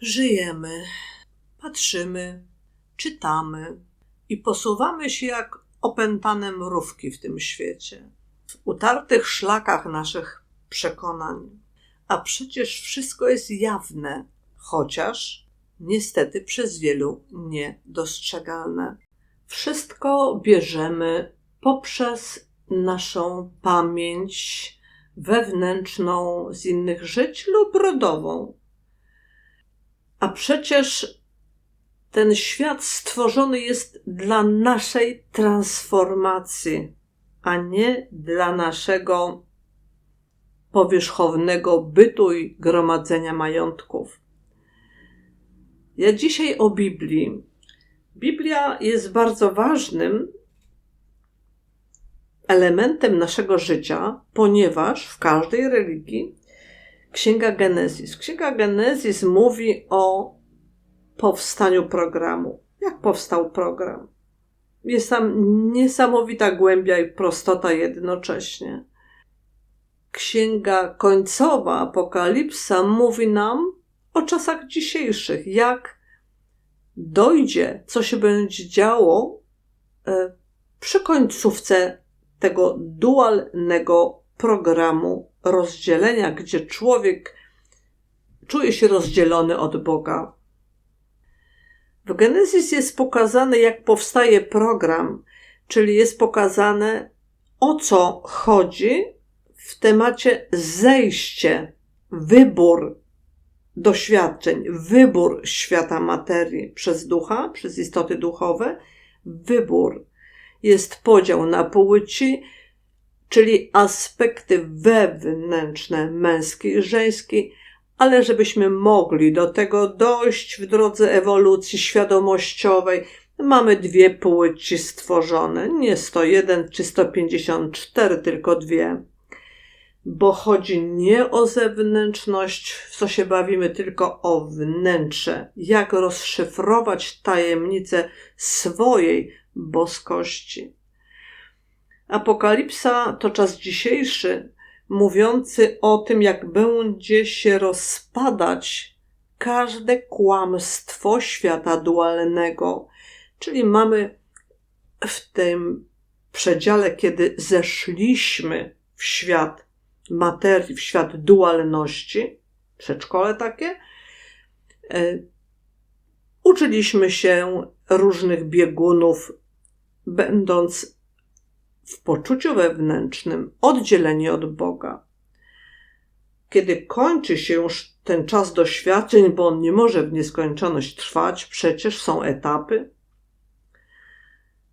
Żyjemy, patrzymy, czytamy i posuwamy się jak opętane mrówki w tym świecie, w utartych szlakach naszych przekonań. A przecież wszystko jest jawne, chociaż niestety przez wielu niedostrzegalne. Wszystko bierzemy poprzez naszą pamięć wewnętrzną z innych żyć lub rodową. A przecież ten świat stworzony jest dla naszej transformacji, a nie dla naszego powierzchownego bytu i gromadzenia majątków. Ja dzisiaj o Biblii. Biblia jest bardzo ważnym elementem naszego życia, ponieważ w każdej religii Księga Genezis. Księga Genezis mówi o powstaniu programu. Jak powstał program? Jest tam niesamowita głębia i prostota jednocześnie. Księga końcowa, Apokalipsa, mówi nam o czasach dzisiejszych, jak dojdzie, co się będzie działo e, przy końcówce tego dualnego programu rozdzielenia, gdzie człowiek czuje się rozdzielony od Boga. W Genezis jest pokazane, jak powstaje program, czyli jest pokazane, o co chodzi w temacie zejście, wybór doświadczeń, wybór świata materii przez ducha, przez istoty duchowe, wybór. Jest podział na płci, czyli aspekty wewnętrzne, męski i żeński, ale żebyśmy mogli do tego dojść w drodze ewolucji świadomościowej, mamy dwie płci stworzone, nie 101 czy 154, tylko dwie. Bo chodzi nie o zewnętrzność, w co się bawimy, tylko o wnętrze. Jak rozszyfrować tajemnicę swojej boskości. Apokalipsa to czas dzisiejszy, mówiący o tym, jak będzie się rozpadać każde kłamstwo świata dualnego. Czyli mamy w tym przedziale, kiedy zeszliśmy w świat materii, w świat dualności, przedszkole takie, e, uczyliśmy się różnych biegunów, będąc w poczuciu wewnętrznym oddzieleni od Boga. Kiedy kończy się już ten czas doświadczeń, bo on nie może w nieskończoność trwać, przecież są etapy,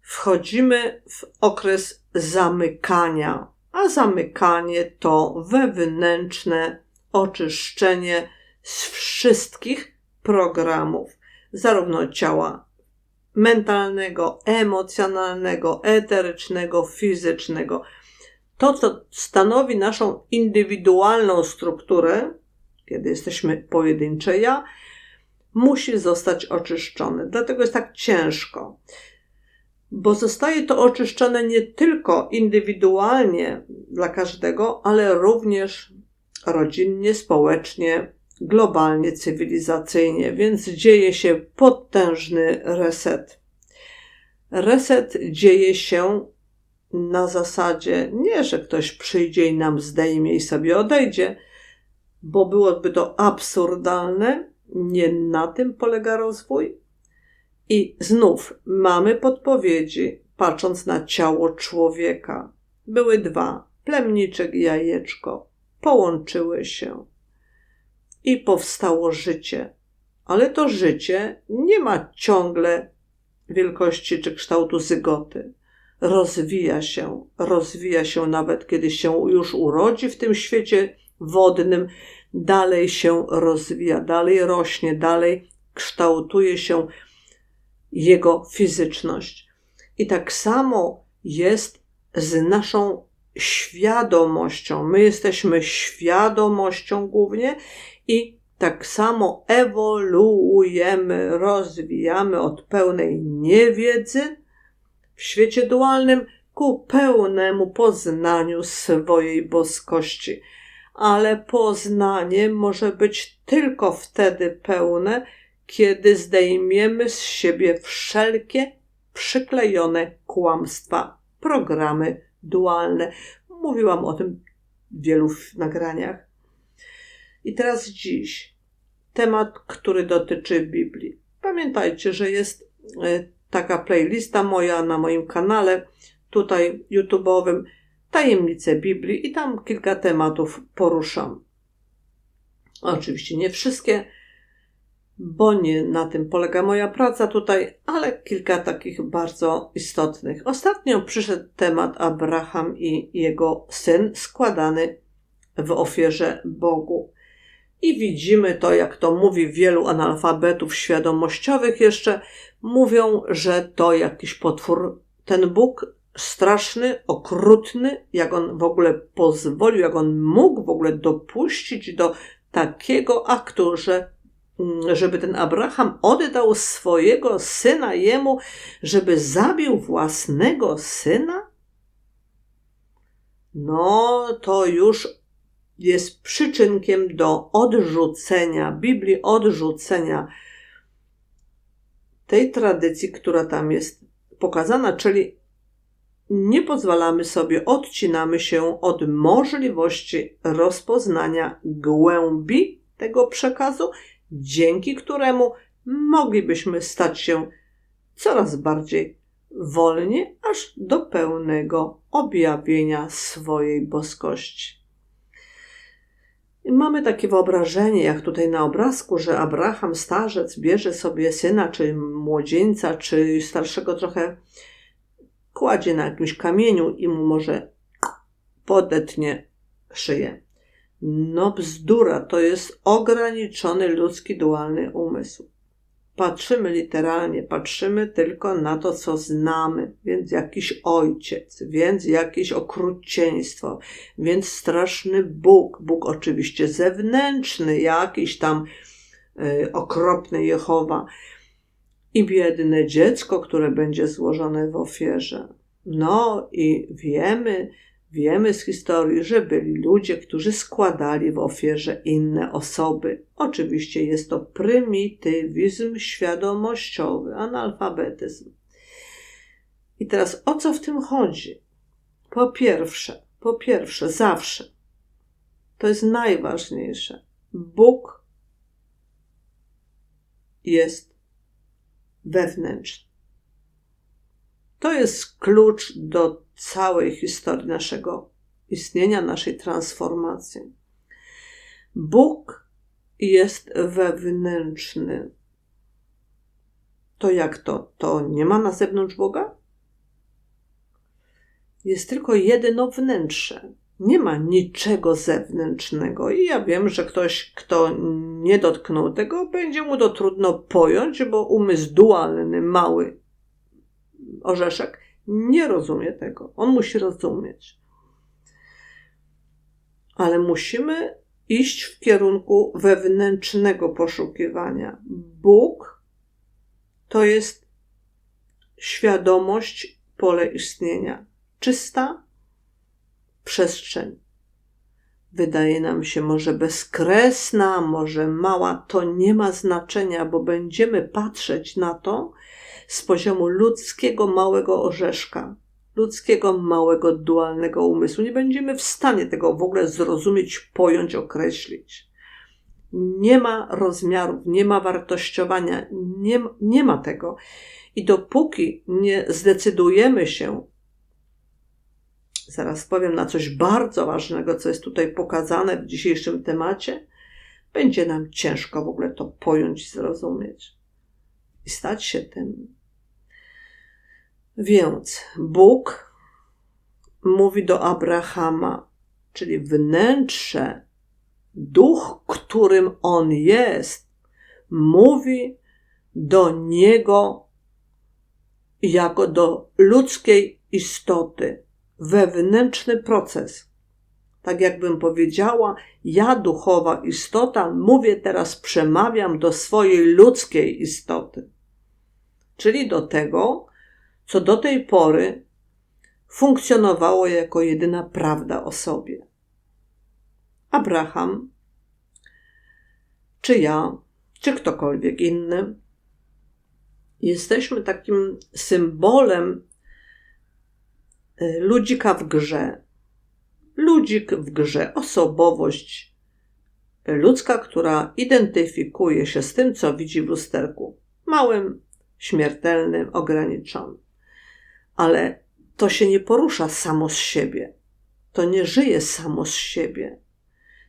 wchodzimy w okres zamykania, a zamykanie to wewnętrzne oczyszczenie z wszystkich programów, zarówno ciała mentalnego, emocjonalnego, eterycznego, fizycznego. To, co stanowi naszą indywidualną strukturę, kiedy jesteśmy pojedyncze ja, musi zostać oczyszczone. Dlatego jest tak ciężko, bo zostaje to oczyszczone nie tylko indywidualnie dla każdego, ale również rodzinnie, społecznie, globalnie, cywilizacyjnie, więc dzieje się potężny reset. Reset dzieje się na zasadzie nie, że ktoś przyjdzie i nam zdejmie i sobie odejdzie, bo byłoby to absurdalne, nie na tym polega rozwój. I znów mamy podpowiedzi, patrząc na ciało człowieka. Były dwa, plemniczek i jajeczko, połączyły się i powstało życie. Ale to życie nie ma ciągle wielkości czy kształtu zygoty. Rozwija się, rozwija się nawet kiedy się już urodzi w tym świecie wodnym, dalej się rozwija, dalej rośnie, dalej kształtuje się jego fizyczność. I tak samo jest z naszą świadomością. My jesteśmy świadomością głównie i tak samo ewoluujemy, rozwijamy od pełnej niewiedzy w świecie dualnym ku pełnemu poznaniu swojej boskości. ale poznanie może być tylko wtedy pełne, kiedy zdejmiemy z siebie wszelkie przyklejone kłamstwa, programy dualne. Mówiłam o tym w wielu nagraniach. I teraz dziś temat, który dotyczy Biblii. Pamiętajcie, że jest e, taka playlista moja na moim kanale, tutaj YouTube'owym, tajemnice Biblii i tam kilka tematów poruszam. Oczywiście nie wszystkie, bo nie na tym polega moja praca tutaj, ale kilka takich bardzo istotnych. Ostatnio przyszedł temat Abraham i jego syn składany w ofierze Bogu. I widzimy to, jak to mówi wielu analfabetów świadomościowych, jeszcze mówią, że to jakiś potwór. Ten Bóg straszny, okrutny, jak on w ogóle pozwolił, jak on mógł w ogóle dopuścić do takiego aktu, że mm, żeby ten Abraham oddał swojego syna jemu, żeby zabił własnego syna? No, to już jest przyczynkiem do odrzucenia Biblii, odrzucenia tej tradycji, która tam jest pokazana, czyli nie pozwalamy sobie, odcinamy się od możliwości rozpoznania głębi tego przekazu, dzięki któremu moglibyśmy stać się coraz bardziej wolni, aż do pełnego objawienia swojej boskości. Mamy takie wyobrażenie, jak tutaj na obrazku, że Abraham, starzec, bierze sobie syna, czy młodzieńca, czy starszego trochę kładzie na jakimś kamieniu i mu może podetnie szyję. No bzdura, to jest ograniczony ludzki dualny umysł. Patrzymy literalnie, patrzymy tylko na to, co znamy, więc jakiś ojciec, więc jakieś okrucieństwo, więc straszny Bóg, Bóg oczywiście zewnętrzny, jakiś tam y, okropny Jehowa, i biedne dziecko, które będzie złożone w ofierze. No i wiemy, wiemy z historii, że byli ludzie, którzy składali w ofierze inne osoby. Oczywiście jest to prymitywizm świadomościowy, analfabetyzm. I teraz o co w tym chodzi? Po pierwsze, po pierwsze, zawsze, to jest najważniejsze, Bóg jest wewnętrzny. To jest klucz do całej historii naszego istnienia, naszej transformacji. Bóg jest wewnętrzny. To jak to? To nie ma na zewnątrz Boga? Jest tylko jedyno wnętrze. Nie ma niczego zewnętrznego. I ja wiem, że ktoś, kto nie dotknął tego, będzie mu to trudno pojąć, bo umysł dualny, mały orzeszek, nie rozumie tego. On musi rozumieć. Ale musimy iść w kierunku wewnętrznego poszukiwania. Bóg to jest świadomość, pole istnienia. Czysta, przestrzeń. Wydaje nam się może bezkresna, może mała, to nie ma znaczenia, bo będziemy patrzeć na to z poziomu ludzkiego małego orzeszka, ludzkiego małego dualnego umysłu. Nie będziemy w stanie tego w ogóle zrozumieć, pojąć, określić. Nie ma rozmiarów, nie ma wartościowania, nie, nie ma tego. I dopóki nie zdecydujemy się zaraz powiem na coś bardzo ważnego, co jest tutaj pokazane w dzisiejszym temacie, będzie nam ciężko w ogóle to pojąć, zrozumieć i stać się tym. Więc Bóg mówi do Abrahama, czyli wnętrze, duch, którym on jest, mówi do niego jako do ludzkiej istoty wewnętrzny proces. Tak jakbym powiedziała, ja, duchowa istota, mówię teraz, przemawiam do swojej ludzkiej istoty, czyli do tego, co do tej pory funkcjonowało jako jedyna prawda o sobie. Abraham, czy ja, czy ktokolwiek inny, jesteśmy takim symbolem y, ludzika w grze. Ludzik w grze, osobowość ludzka, która identyfikuje się z tym, co widzi w lusterku. Małym, śmiertelnym, ograniczonym. Ale to się nie porusza samo z siebie. To nie żyje samo z siebie.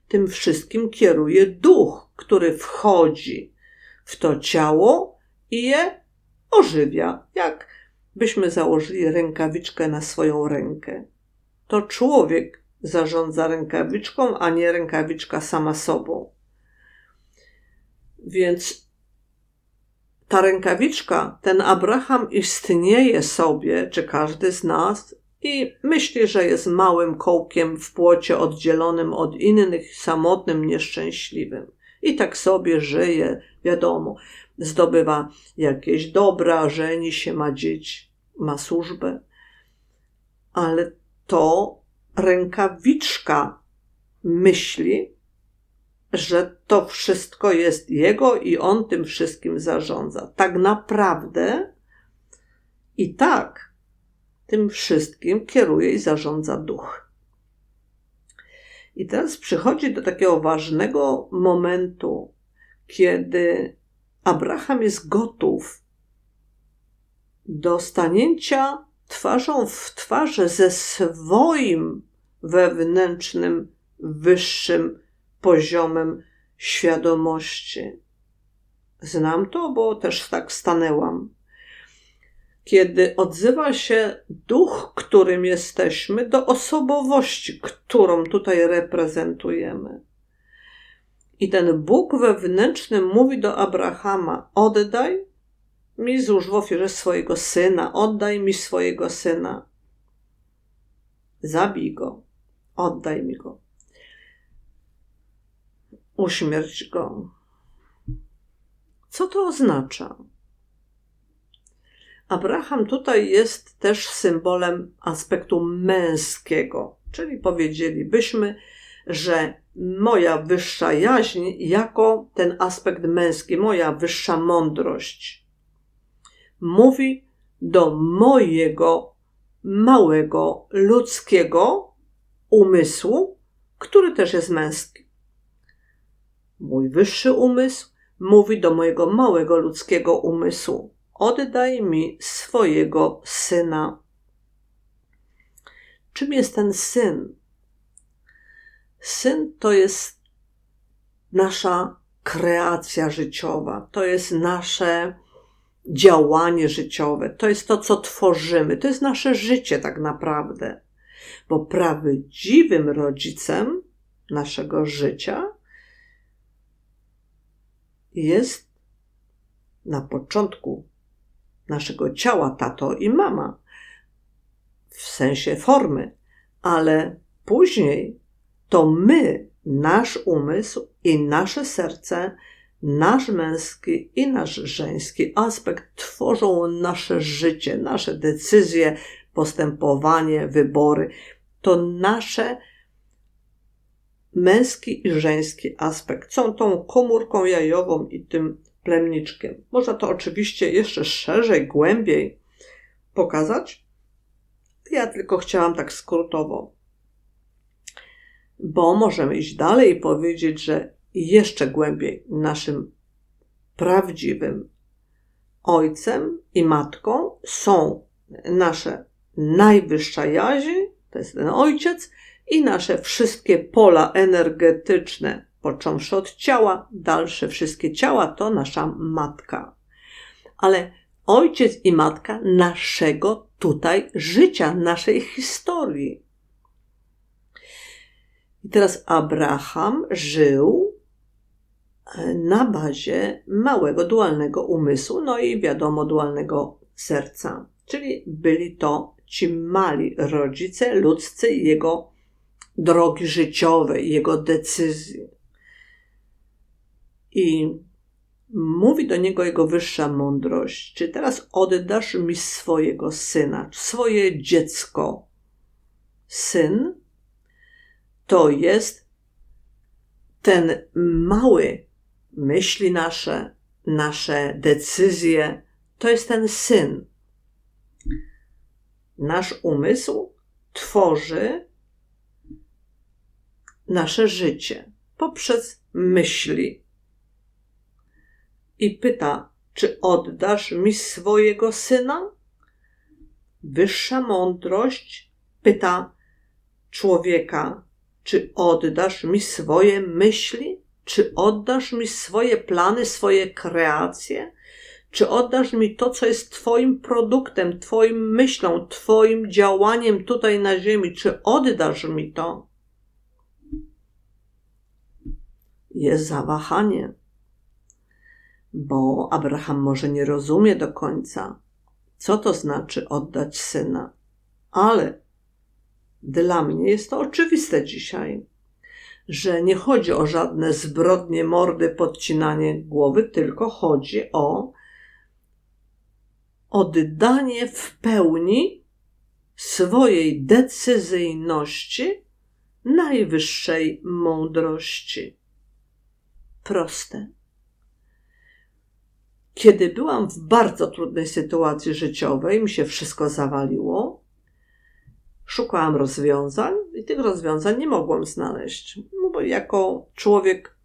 Tym wszystkim kieruje duch, który wchodzi w to ciało i je ożywia. Jak byśmy założyli rękawiczkę na swoją rękę. To człowiek zarządza rękawiczką, a nie rękawiczka sama sobą. Więc ta rękawiczka, ten Abraham istnieje sobie, czy każdy z nas, i myśli, że jest małym kołkiem w płocie oddzielonym od innych, samotnym, nieszczęśliwym. I tak sobie żyje, wiadomo, zdobywa jakieś dobra, żeni się, ma dzieci, ma służbę. Ale to rękawiczka myśli, że to wszystko jest jego i on tym wszystkim zarządza. Tak naprawdę i tak tym wszystkim kieruje i zarządza duch. I teraz przychodzi do takiego ważnego momentu, kiedy Abraham jest gotów do stanięcia twarzą w twarz ze swoim wewnętrznym, wyższym poziomem świadomości. Znam to, bo też tak stanęłam. Kiedy odzywa się duch, którym jesteśmy, do osobowości, którą tutaj reprezentujemy. I ten Bóg wewnętrzny mówi do Abrahama: Oddaj mi złóż w ofierze swojego syna, oddaj mi swojego syna. Zabij go, oddaj mi go. Uśmierć go. Co to oznacza? Abraham tutaj jest też symbolem aspektu męskiego, czyli powiedzielibyśmy, że moja wyższa jaźń jako ten aspekt męski, moja wyższa mądrość, mówi do mojego małego ludzkiego umysłu, który też jest męski. Mój wyższy umysł mówi do mojego małego ludzkiego umysłu: Oddaj mi swojego syna. Czym jest ten syn? Syn to jest nasza kreacja życiowa, to jest nasze działanie życiowe, to jest to, co tworzymy, to jest nasze życie tak naprawdę. Bo prawdziwym rodzicem naszego życia jest na początku naszego ciała tato i mama, w sensie formy, ale później to my, nasz umysł i nasze serce nasz męski i nasz żeński aspekt tworzą nasze życie, nasze decyzje, postępowanie, wybory. To nasze męski i żeński aspekt są tą komórką jajową i tym plemniczkiem. Można to oczywiście jeszcze szerzej, głębiej pokazać. Ja tylko chciałam tak skrótowo, bo możemy iść dalej i powiedzieć, że jeszcze głębiej naszym prawdziwym ojcem i matką są nasze najwyższa jaźń, to jest ten ojciec, i nasze wszystkie pola energetyczne, począwszy od ciała, dalsze wszystkie ciała, to nasza matka. Ale ojciec i matka naszego tutaj życia, naszej historii. I teraz Abraham żył na bazie małego dualnego umysłu, no i wiadomo, dualnego serca. Czyli byli to ci mali rodzice ludzcy jego drogi życiowej, jego decyzji. I mówi do niego jego wyższa mądrość: Czy teraz oddasz mi swojego syna, swoje dziecko? Syn to jest ten mały myśli nasze, nasze decyzje, to jest ten syn. Nasz umysł tworzy nasze życie poprzez myśli. I pyta, czy oddasz mi swojego syna? Wyższa mądrość pyta człowieka, czy oddasz mi swoje myśli? Czy oddasz mi swoje plany, swoje kreacje? Czy oddasz mi to, co jest Twoim produktem, Twoim myślą, Twoim działaniem tutaj na Ziemi? Czy oddasz mi to? Jest zawahanie, bo Abraham może nie rozumie do końca, co to znaczy oddać syna, ale dla mnie jest to oczywiste dzisiaj, że nie chodzi o żadne zbrodnie, mordy, podcinanie głowy, tylko chodzi o oddanie w pełni swojej decyzyjności najwyższej mądrości. Proste. Kiedy byłam w bardzo trudnej sytuacji życiowej, mi się wszystko zawaliło, szukałam rozwiązań i tych rozwiązań nie mogłam znaleźć, no bo jako człowiek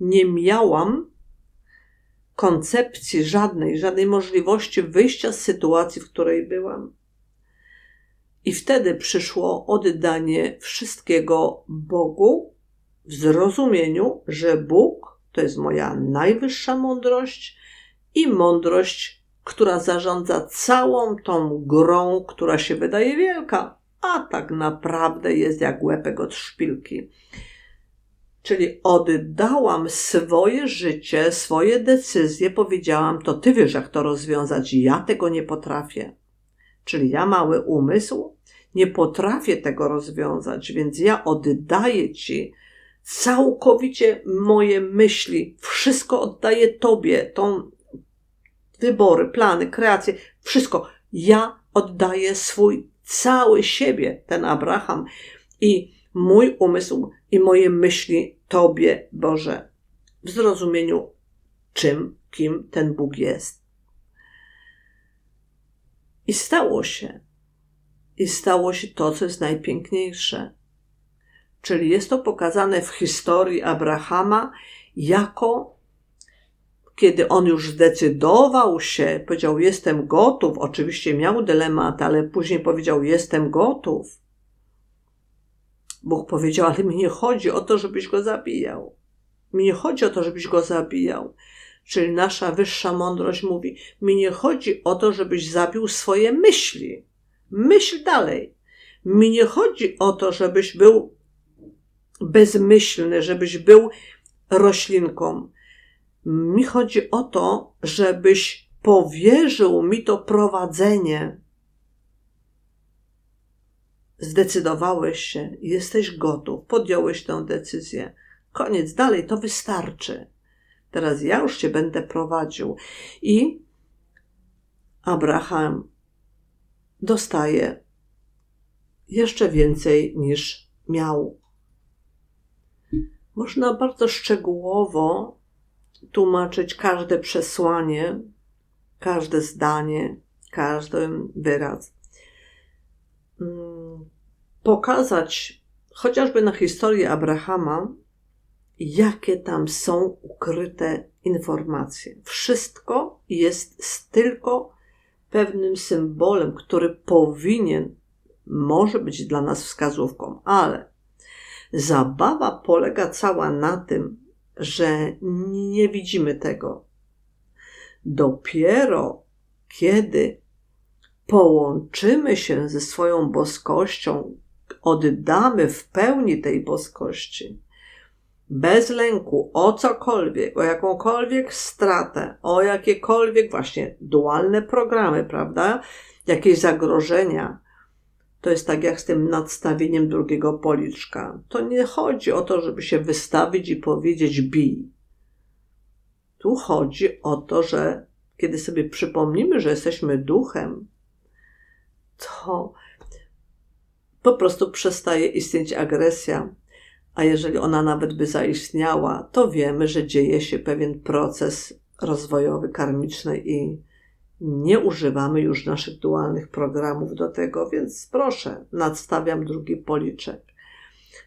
nie miałam koncepcji żadnej, żadnej możliwości wyjścia z sytuacji, w której byłam. I wtedy przyszło oddanie wszystkiego Bogu w zrozumieniu, że Bóg to jest moja najwyższa mądrość i mądrość, która zarządza całą tą grą, która się wydaje wielka, a tak naprawdę jest jak łepek od szpilki. Czyli oddałam swoje życie, swoje decyzje, powiedziałam, to ty wiesz, jak to rozwiązać, ja tego nie potrafię. Czyli ja, mały umysł, nie potrafię tego rozwiązać, więc ja oddaję ci całkowicie moje myśli, wszystko oddaję tobie, tą wybory, plany, kreacje, wszystko. Ja oddaję swój cały siebie, ten Abraham i mój umysł i moje myśli Tobie, Boże, w zrozumieniu, czym, kim ten Bóg jest. I stało się. I stało się to, co jest najpiękniejsze. Czyli jest to pokazane w historii Abrahama jako kiedy on już zdecydował się, powiedział: Jestem gotów. Oczywiście miał dylemat, ale później powiedział: Jestem gotów. Bóg powiedział: Ale mi nie chodzi o to, żebyś go zabijał. Mi nie chodzi o to, żebyś go zabijał. Czyli nasza wyższa mądrość mówi: Mi nie chodzi o to, żebyś zabił swoje myśli. Myśl dalej. Mi nie chodzi o to, żebyś był bezmyślny, żebyś był roślinką. Mi chodzi o to, żebyś powierzył mi to prowadzenie. Zdecydowałeś się, jesteś gotów, podjąłeś tę decyzję. Koniec, dalej, to wystarczy. Teraz ja już cię będę prowadził. I Abraham dostaje jeszcze więcej niż miał. Można bardzo szczegółowo tłumaczyć każde przesłanie, każde zdanie, każdy wyraz. Mm, pokazać chociażby na historii Abrahama, jakie tam są ukryte informacje. Wszystko jest tylko pewnym symbolem, który powinien, może być dla nas wskazówką, ale zabawa polega cała na tym, że nie widzimy tego. Dopiero kiedy połączymy się ze swoją boskością, oddamy w pełni tej boskości, bez lęku o cokolwiek, o jakąkolwiek stratę, o jakiekolwiek właśnie dualne programy, prawda? Jakieś zagrożenia, to jest tak jak z tym nadstawieniem drugiego policzka. To nie chodzi o to, żeby się wystawić i powiedzieć bij. Tu chodzi o to, że kiedy sobie przypomnimy, że jesteśmy duchem, to po prostu przestaje istnieć agresja, a jeżeli ona nawet by zaistniała, to wiemy, że dzieje się pewien proces rozwojowy, karmiczny i nie używamy już naszych dualnych programów do tego, więc proszę, nadstawiam drugi policzek.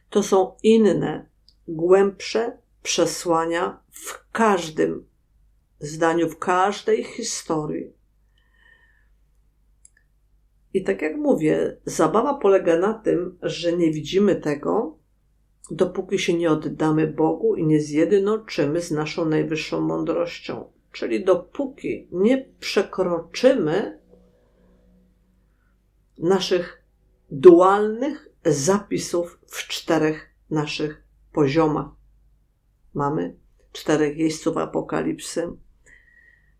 To są inne, głębsze przesłania w każdym zdaniu, w każdej historii. I tak jak mówię, zabawa polega na tym, że nie widzimy tego, dopóki się nie oddamy Bogu i nie zjednoczymy z naszą najwyższą mądrością. Czyli dopóki nie przekroczymy naszych dualnych zapisów w czterech naszych poziomach. Mamy czterech jeźdźców apokalipsy,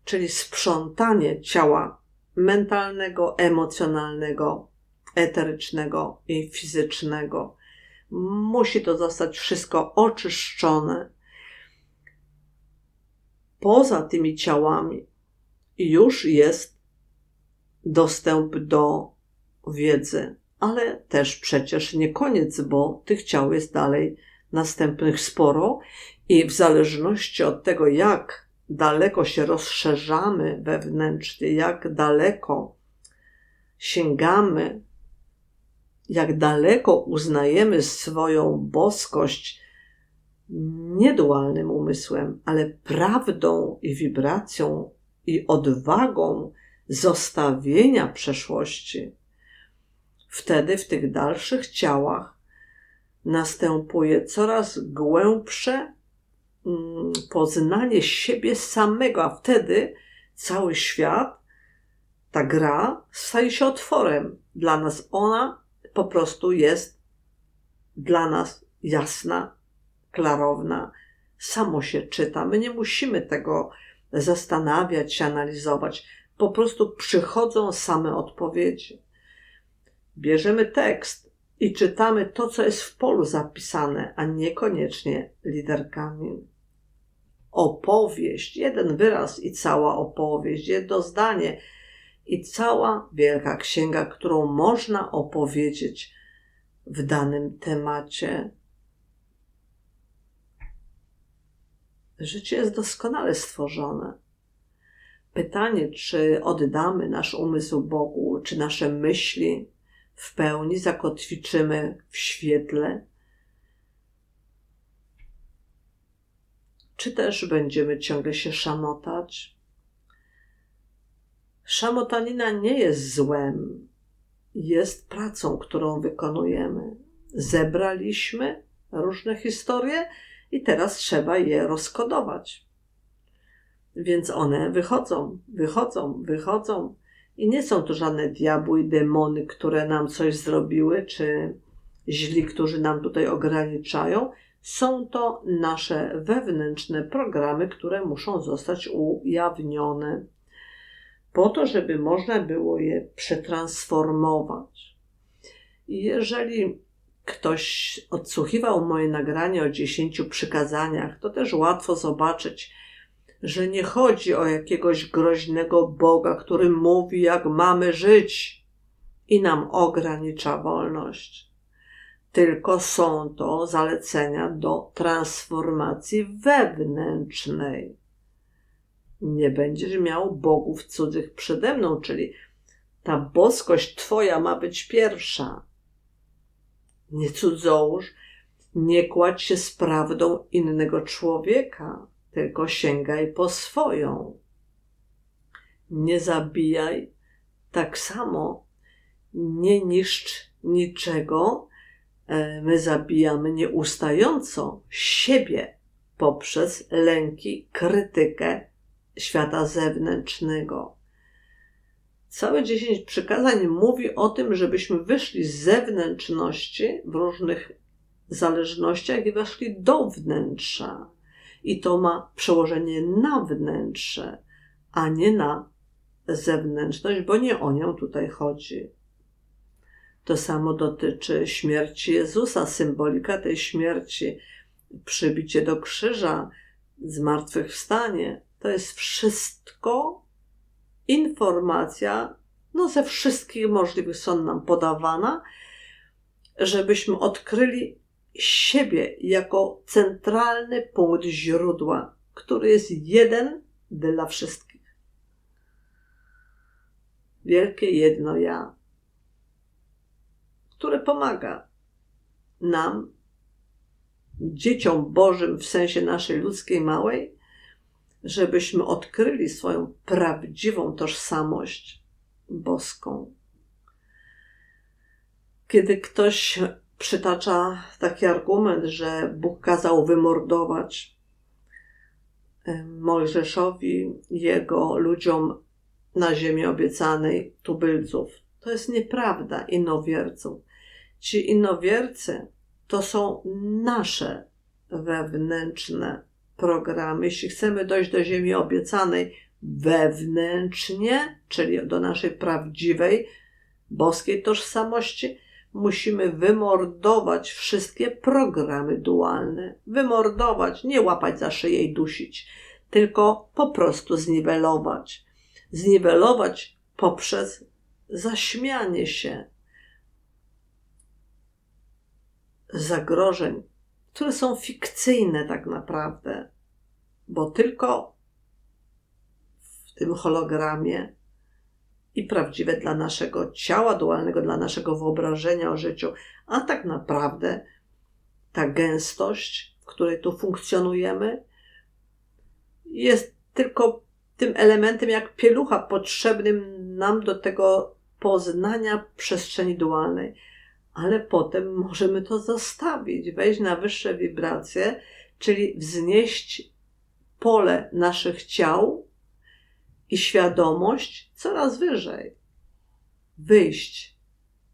czyli sprzątanie ciała mentalnego, emocjonalnego, eterycznego i fizycznego. Musi to zostać wszystko oczyszczone. Poza tymi ciałami już jest dostęp do wiedzy, ale też przecież nie koniec, bo tych ciał jest dalej następnych sporo i w zależności od tego, jak daleko się rozszerzamy wewnętrznie, jak daleko sięgamy, jak daleko uznajemy swoją boskość niedualnym umysłem, ale prawdą i wibracją i odwagą zostawienia przeszłości, wtedy w tych dalszych ciałach następuje coraz głębsze mm, poznanie siebie samego, a wtedy cały świat, ta gra staje się otworem dla nas. Ona po prostu jest dla nas jasna, klarowna, samo się czyta. My nie musimy tego zastanawiać się, analizować. Po prostu przychodzą same odpowiedzi. Bierzemy tekst i czytamy to, co jest w polu zapisane, a niekoniecznie liderkami. Opowieść, jeden wyraz i cała opowieść, jedno zdanie i cała wielka księga, którą można opowiedzieć w danym temacie. Życie jest doskonale stworzone. Pytanie, czy oddamy nasz umysł Bogu, czy nasze myśli w pełni zakotwiczymy w świetle, czy też będziemy ciągle się szamotać? Szamotanina nie jest złem, jest pracą, którą wykonujemy. Zebraliśmy różne historie i teraz trzeba je rozkodować. Więc one wychodzą, wychodzą, wychodzą i nie są to żadne diabły i demony, które nam coś zrobiły, czy źli, którzy nam tutaj ograniczają. Są to nasze wewnętrzne programy, które muszą zostać ujawnione, po to, żeby można było je przetransformować. I jeżeli ktoś odsłuchiwał moje nagranie o dziesięciu przykazaniach, to też łatwo zobaczyć, że nie chodzi o jakiegoś groźnego Boga, który mówi, jak mamy żyć i nam ogranicza wolność. Tylko są to zalecenia do transformacji wewnętrznej. Nie będziesz miał bogów cudzych przede mną, czyli ta boskość Twoja ma być pierwsza. Nie cudzołóż, nie kładź się z prawdą innego człowieka tylko sięgaj po swoją. Nie zabijaj, tak samo nie niszcz niczego. E, my zabijamy nieustająco siebie poprzez lęki, krytykę świata zewnętrznego. Całe dziesięć przykazań mówi o tym, żebyśmy wyszli z zewnętrzności w różnych zależnościach i weszli do wnętrza i to ma przełożenie na wnętrze, a nie na zewnętrzność, bo nie o nią tutaj chodzi. To samo dotyczy śmierci Jezusa, symbolika tej śmierci, przybicie do krzyża, zmartwychwstanie. To jest wszystko informacja, no ze wszystkich możliwych są nam podawana, żebyśmy odkryli siebie jako centralny punkt źródła, który jest jeden dla wszystkich. Wielkie jedno ja, które pomaga nam, dzieciom Bożym w sensie naszej ludzkiej małej, żebyśmy odkryli swoją prawdziwą tożsamość boską. Kiedy ktoś przytacza taki argument, że Bóg kazał wymordować Mojżeszowi, jego ludziom na ziemi obiecanej tubylców. To jest nieprawda innowierców. Ci innowiercy to są nasze wewnętrzne programy. Jeśli chcemy dojść do ziemi obiecanej wewnętrznie, czyli do naszej prawdziwej, boskiej tożsamości, musimy wymordować wszystkie programy dualne. Wymordować, nie łapać za szyję i dusić, tylko po prostu zniwelować. Zniwelować poprzez zaśmianie się zagrożeń, które są fikcyjne tak naprawdę, bo tylko w tym hologramie i prawdziwe dla naszego ciała dualnego, dla naszego wyobrażenia o życiu, a tak naprawdę ta gęstość, w której tu funkcjonujemy, jest tylko tym elementem jak pielucha potrzebnym nam do tego poznania przestrzeni dualnej. Ale potem możemy to zostawić, wejść na wyższe wibracje, czyli wznieść pole naszych ciał i świadomość coraz wyżej. Wyjść,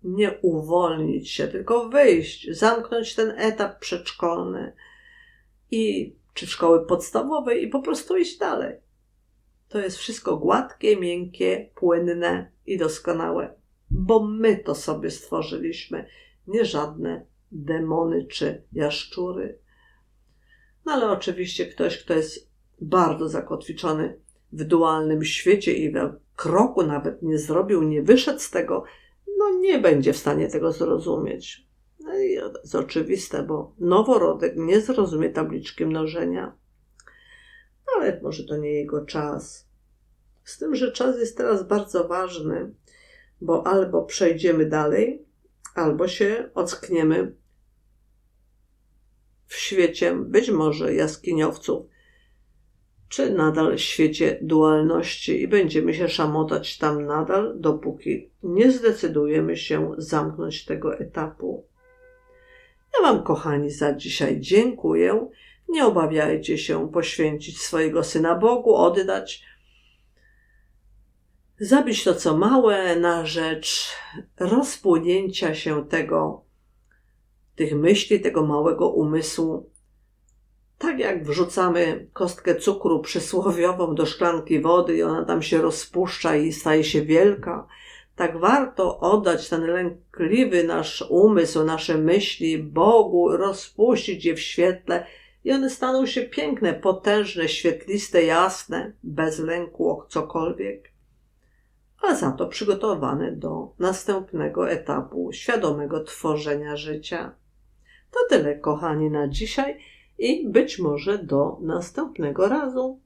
nie uwolnić się, tylko wyjść, zamknąć ten etap przedszkolny i czy szkoły podstawowej i po prostu iść dalej. To jest wszystko gładkie, miękkie, płynne i doskonałe, bo my to sobie stworzyliśmy, nie żadne demony czy jaszczury. No ale oczywiście ktoś, kto jest bardzo zakotwiczony w dualnym świecie i w kroku nawet nie zrobił, nie wyszedł z tego, no nie będzie w stanie tego zrozumieć. No i to jest oczywiste, bo noworodek nie zrozumie tabliczki mnożenia. Ale może to nie jego czas. Z tym, że czas jest teraz bardzo ważny, bo albo przejdziemy dalej, albo się ockniemy w świecie być może jaskiniowców, czy nadal w świecie dualności i będziemy się szamotać tam nadal, dopóki nie zdecydujemy się zamknąć tego etapu. Ja Wam, kochani, za dzisiaj dziękuję. Nie obawiajcie się poświęcić swojego syna Bogu, oddać, zabić to, co małe, na rzecz rozpłynięcia się tego, tych myśli, tego małego umysłu. Tak jak wrzucamy kostkę cukru przysłowiową do szklanki wody i ona tam się rozpuszcza i staje się wielka, tak warto oddać ten lękliwy nasz umysł, nasze myśli Bogu, rozpuścić je w świetle i one staną się piękne, potężne, świetliste, jasne, bez lęku o cokolwiek, a za to przygotowane do następnego etapu świadomego tworzenia życia. To tyle, kochani, na dzisiaj i być może do następnego razu.